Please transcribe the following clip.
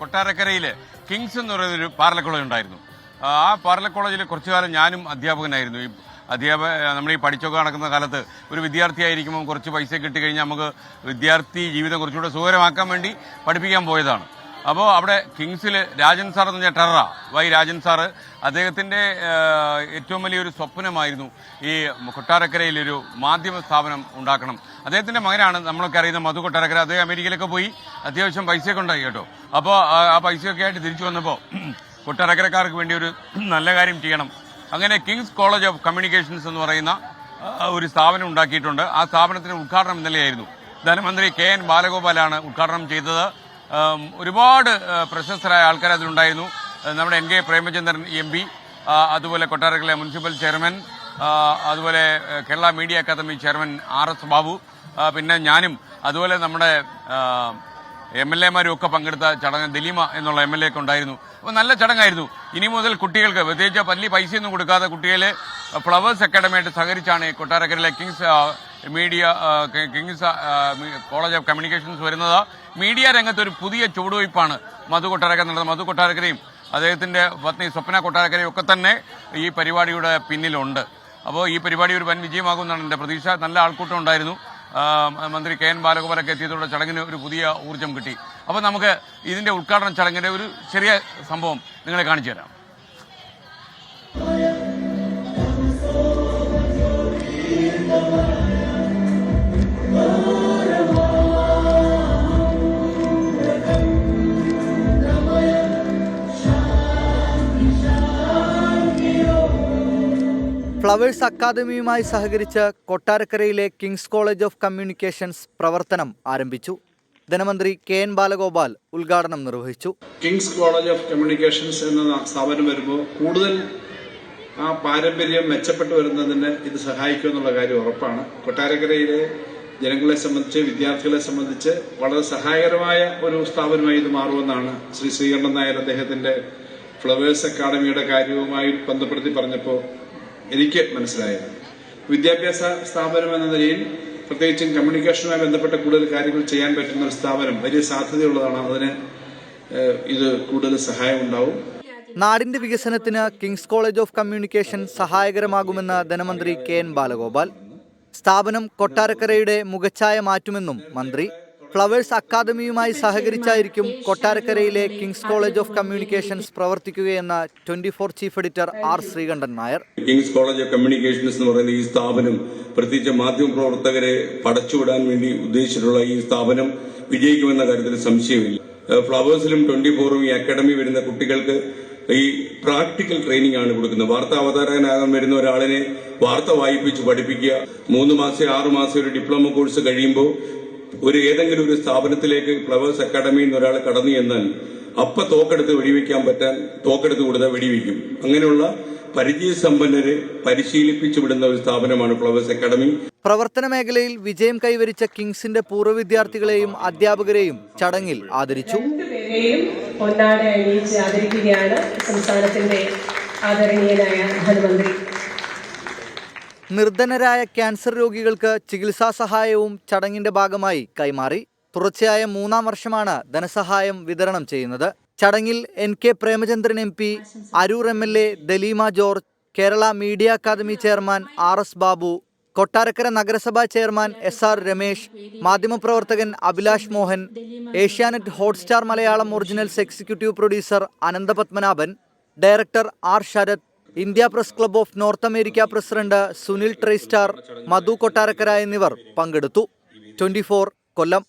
കൊട്ടാരക്കരയിൽ കിങ്സ് എന്ന് പറയുന്ന ഒരു പാർല കോളേജ് ഉണ്ടായിരുന്നു. ആ പാർല കോളേജിൽ കുറച്ചു കാലം ഞാനും അധ്യാപകനായിരുന്നു. ഈ അധ്യാപക നമ്മൾ ഈ പഠിച്ചൊക്കെ നടക്കുന്ന കാലത്ത് ഒരു വിദ്യാർത്ഥിയായിരിക്കുമ്പോൾ കുറച്ച് പൈസ കിട്ടിക്കഴിഞ്ഞാൽ നമുക്ക് വിദ്യാർത്ഥി ജീവിതം കുറച്ചുകൂടെ സുഖകരമാക്കാൻ വേണ്ടി പഠിപ്പിക്കാൻ പോയതാണ്. അപ്പോൾ അവിടെ കിങ്സിൽ രാജൻ സാർ എന്ന് പറഞ്ഞാൽ ടെറ വൈ രാജൻ സാറ്. അദ്ദേഹത്തിന്റെ ഏറ്റവും വലിയൊരു സ്വപ്നമായിരുന്നു ഈ കൊട്ടാരക്കരയിലൊരു മാധ്യമ സ്ഥാപനം ഉണ്ടാക്കണം. അദ്ദേഹത്തിന്റെ മകനാണ് നമ്മളൊക്കെ അറിയുന്ന മധു കൊട്ടാരക്കര. അദ്ദേഹം അമേരിക്കയിലൊക്കെ പോയി അത്യാവശ്യം പൈസയൊക്കെ ഉണ്ടായി കേട്ടോ. അപ്പോൾ ആ- പൈസയൊക്കെ ആയിട്ട് തിരിച്ചു വന്നപ്പോൾ കൊട്ടാരക്കരക്കാർക്ക് വേണ്ടി ഒരു നല്ല കാര്യം ചെയ്യണം. അങ്ങനെ കിങ്സ് കോളേജ് ഓഫ് കമ്മ്യൂണിക്കേഷൻസ് എന്ന് പറയുന്ന ഒരു സ്ഥാപനം ഉണ്ടാക്കിയിട്ടുണ്ട്. ആ സ്ഥാപനത്തിന് ഉദ്ഘാടനം ഇന്നലെയായിരുന്നു. ധനമന്ത്രി കെ എൻ ബാലഗോപാലാണ് ഉദ്ഘാടനം ചെയ്തത്. ഒരുപാട് പ്രശസ്തരായ ആൾക്കാർ അതിലുണ്ടായിരുന്നു. നമ്മുടെ N K Premachandran M P അതുപോലെ കൊട്ടാരക്കര മുനിസിപ്പൽ ചെയർമാൻ അതുപോലെ Kerala Media Academy chairman R S Babu പിന്നെ ഞാനും അതുപോലെ നമ്മുടെ എം എൽ എമാരും ഒക്കെ പങ്കെടുത്ത ചടങ്ങ് ദലീമ എന്നുള്ള എം എൽ എ ഒക്കെ ഉണ്ടായിരുന്നു. അപ്പോൾ നല്ല ചടങ്ങായിരുന്നു. ഇനി മുതൽ കുട്ടികൾക്ക് പ്രത്യേകിച്ച് വലിയ പൈസയൊന്നും കൊടുക്കാതെ കുട്ടികളെ ഫ്ലവേഴ്സ് അക്കാഡമിയായിട്ട് സഹകരിച്ചാണ് കൊട്ടാരക്കരയിലെ Kings Media Kings College of Communications വരുന്നത് മീഡിയ രംഗത്ത് ഒരു പുതിയ ചുവടുവയ്പ്പാണ് മധു കൊട്ടാരക്കര നടന്നത് മധു കൊട്ടാരക്കരയും അദ്ദേഹത്തിന്റെ പത്നി സ്വപ്ന കൊട്ടാരക്കരയും ഒക്കെ തന്നെ ഈ പരിപാടിയുടെ പിന്നിലുണ്ട്. അപ്പോൾ ഈ പരിപാടി ഒരു വൻ വിജയമാകുമെന്നാണ് എന്റെ പ്രതീക്ഷ. നല്ല ആൾക്കൂട്ടം ഉണ്ടായിരുന്നു. മന്ത്രി കെ എൻ ബാലഗോപാലൊക്കെ എത്തിയതോടെ ചടങ്ങിന് ഒരു പുതിയ ഊർജം കിട്ടി. അപ്പോൾ നമുക്ക് ഇതിന്റെ ഉദ്ഘാടന ചടങ്ങിന്റെ ഒരു ചെറിയ സംഭവം നിങ്ങളെ കാണിച്ചു തരാം. ഫ്ലവേഴ്സ് അക്കാദമിയുമായി സഹകരിച്ച് കൊട്ടാരക്കരയിലെ കിങ്സ് കോളേജ് ഓഫ് കമ്മ്യൂണിക്കേഷൻസ് പ്രവർത്തനം ആരംഭിച്ചു. ധനമന്ത്രി കെ എൻ ബാലഗോപാൽ ഉദ്ഘാടനം നിർവഹിച്ചു. കിങ്സ് കോളേജ് ഓഫ് കമ്മ്യൂണിക്കേഷൻസ് എന്ന സ്ഥാപനം വരുമ്പോൾ കൂടുതൽ ആ പാരമ്പര്യം മെച്ചപ്പെട്ടു വരുന്നതിന് ഇത് സഹായിക്കും എന്നുള്ള കാര്യം ഉറപ്പാണ്. കൊട്ടാരക്കരയിലെ ജനങ്ങളെ സംബന്ധിച്ച് വിദ്യാർത്ഥികളെ സംബന്ധിച്ച് വളരെ സഹായകരമായ ഒരു സ്ഥാപനമായി ഇത് മാറുമെന്നാണ് ശ്രീ ശ്രീകണ്ഠൻ നായർ അദ്ദേഹത്തിന്റെ ഫ്ലവേഴ്സ് അക്കാദമിയുടെ കാര്യവുമായി ബന്ധപ്പെടുത്തി പറഞ്ഞപ്പോൾ എനിക്ക് മനസ്സിലായത്. വിദ്യാഭ്യാസ സ്ഥാപനം എന്ന നിലയിൽ പ്രത്യേകിച്ചും കമ്മ്യൂണിക്കേഷനുമായി ബന്ധപ്പെട്ട കൂടുതൽ കാര്യങ്ങൾ ചെയ്യാൻ പറ്റുന്ന ഒരു സ്ഥാപനം വലിയ സാധ്യതയുള്ളതാണ്. അതിന് ഇത് കൂടുതൽ സഹായമുണ്ടാവും. നാടിന്റെ വികസനത്തിന് കിങ്സ് കോളേജ് ഓഫ് കമ്മ്യൂണിക്കേഷൻ സഹായകരമാകുമെന്ന് ധനമന്ത്രി കെ എൻ ബാലഗോപാൽ. സ്ഥാപനം കൊട്ടാരക്കരയുടെ മുഖച്ഛായ മാറ്റുമെന്നും മന്ത്രി ഫ്ലവേഴ്സ് അക്കാദമിയുമായി സഹകരിച്ചായിരിക്കും കൊട്ടാരക്കരയിലെ Kings college of Communications പ്രവർത്തിക്കുകയെന്ന് twenty four chief editor R Sreekandan Nair. Kings College of Communications എന്ന് പറയുന്ന ഈ സ്ഥാപനം പ്രത്യേകിച്ച് മാധ്യമ പ്രവർത്തകരെ പടച്ചുവിടാൻ വേണ്ടി ഉദ്ദേശിച്ചിട്ടുള്ള ഈ സ്ഥാപനം വിജയിക്കുമെന്ന കാര്യത്തിൽ സംശയമില്ല. ഫ്ലവേഴ്സിലും ട്വന്റി ഫോറും ഈ അക്കാഡമി വരുന്ന കുട്ടികൾക്ക് ഈ പ്രാക്ടിക്കൽ ട്രെയിനിങ് ആണ് കൊടുക്കുന്നത്. വാർത്താ അവതാരകനാകാൻ വരുന്ന ഒരാളിനെ വാർത്ത വായിപ്പിച്ച് പഠിപ്പിക്കുക. മൂന്ന് മാസം ആറു മാസം ഒരു ഡിപ്ലോമ കോഴ്സ് കഴിയുമ്പോൾ ഒരു ഏതെങ്കിലും ഒരു സ്ഥാപനത്തിലേക്ക് ഫ്ലവേഴ്സ് അക്കാഡമിയിൽ നിന്ന് ഒരാൾ കടന്നു ചെന്നാൽ അപ്പ തോക്കെടുത്ത് വെടിവെക്കാൻ പറ്റാൻ തോക്കെടുത്ത് കൊടുത്താൽ വെടിവെക്കും. അങ്ങനെയുള്ള പരിചയസമ്പന്നരെ പരിശീലിപ്പിച്ചു വിടുന്ന ഒരു സ്ഥാപനമാണ് ഫ്ലവേഴ്സ് അക്കാഡമി പ്രവർത്തന മേഖലയിൽ വിജയം കൈവരിച്ച കിങ്സിന്റെ പൂർവ വിദ്യാർത്ഥികളെയും അധ്യാപകരെയും ചടങ്ങിൽ ആദരിച്ചു. ആദരിക്കുകയാണ് സംസ്ഥാനത്തിന്റെ ആദരണീയനായ ധനമന്ത്രി. നിർധനരായ ക്യാൻസർ രോഗികൾക്ക് ചികിത്സാ സഹായവും ചടങ്ങിന്റെ ഭാഗമായി കൈമാറി. തുടർച്ചയായ മൂന്നാം വർഷമാണ് ധനസഹായം വിതരണം ചെയ്യുന്നത്. ചടങ്ങിൽ N K Premachandran M P Aroor M L A Dalima George Kerala Media Academy chairman R S Babu Kottarakkara നഗരസഭാ ചെയർമാൻ എസ് ആർ രമേശ് മാധ്യമപ്രവർത്തകൻ Abhilash Mohan Asianet Hotstar Malayalam originals executive producer Ananthapadmanabhan director R Sarath India Press Club of North America president Sunil Tristar Madhu Kottarakkara എന്നിവർ പങ്കെടുത്തു. Twenty കൊല്ലം.